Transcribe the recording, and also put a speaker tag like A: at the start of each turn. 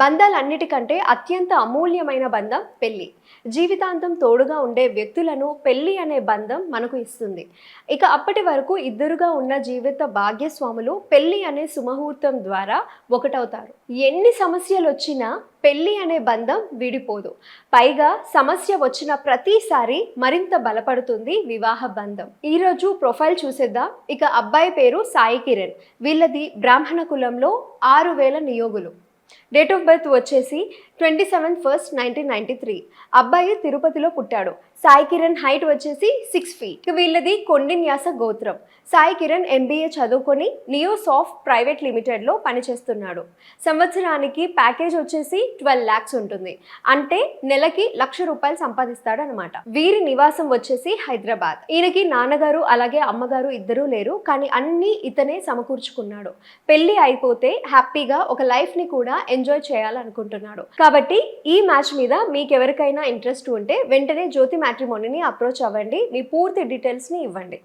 A: బంధాలన్నిటికంటే అత్యంత అమూల్యమైన బంధం పెళ్ళి. జీవితాంతం తోడుగా ఉండే వ్యక్తులను పెళ్ళి అనే బంధం మనకు ఇస్తుంది. ఇక అప్పటి వరకు ఇద్దరుగా ఉన్న జీవిత భాగ్యస్వాములు పెళ్ళి అనే సుముహూర్తం ద్వారా ఒకటవుతారు. ఎన్ని సమస్యలు వచ్చినా పెళ్ళి అనే బంధం విడిపోదు. పైగా సమస్య వచ్చిన ప్రతిసారి మరింత బలపడుతుంది వివాహ బంధం. ఈరోజు ప్రొఫైల్ చూసేద్దాం. ఇక అబ్బాయి పేరు సాయి కిరణ్. వీళ్ళది బ్రాహ్మణ కులంలో ఆరు వేల నియోగులు. డేట్ ఆఫ్ బర్త్ వచ్చేసి twenty seven first nineteen ninety three. అబ్బాయి తిరుపతిలో పుట్టాడు. సాయి కిరణ్ హైట్ వచ్చేసి సిక్స్ ఫీట్. వీళ్ళది కొండిన్యాస గోత్రం. సాయి కిరణ్ ఎంబీఏ చదువుకొని నియో సాఫ్ట్ ప్రైవేట్ లిమిటెడ్లో పనిచేస్తున్నాడు. సంవత్సరానికి ప్యాకేజ్ వచ్చేసి ట్వెల్వ్ ల్యాక్స్ ఉంటుంది. అంటే నెలకి లక్ష రూపాయలు సంపాదిస్తాడు అనమాట వీరి నివాసం వచ్చేసి హైదరాబాద్. ఈయనకి నాన్నగారు అలాగే అమ్మగారు ఇద్దరూ లేరు. కానీ అన్నీ ఇతనే సమకూర్చుకున్నాడు. పెళ్ళి అయిపోతే హ్యాపీగా ఒక లైఫ్ని కూడా ఎంజాయ్ చేయాలనుకుంటున్నాడు. కాబట్టి ఈ మ్యాచ్ మీద మీకు ఎవరికైనా ఇంట్రెస్ట్ ఉంటే వెంటనే జ్యోతి మ్యాట్రిమోనీని అప్రోచ్ అవ్వండి. మీ పూర్తి డీటెయిల్స్ని ఇవ్వండి.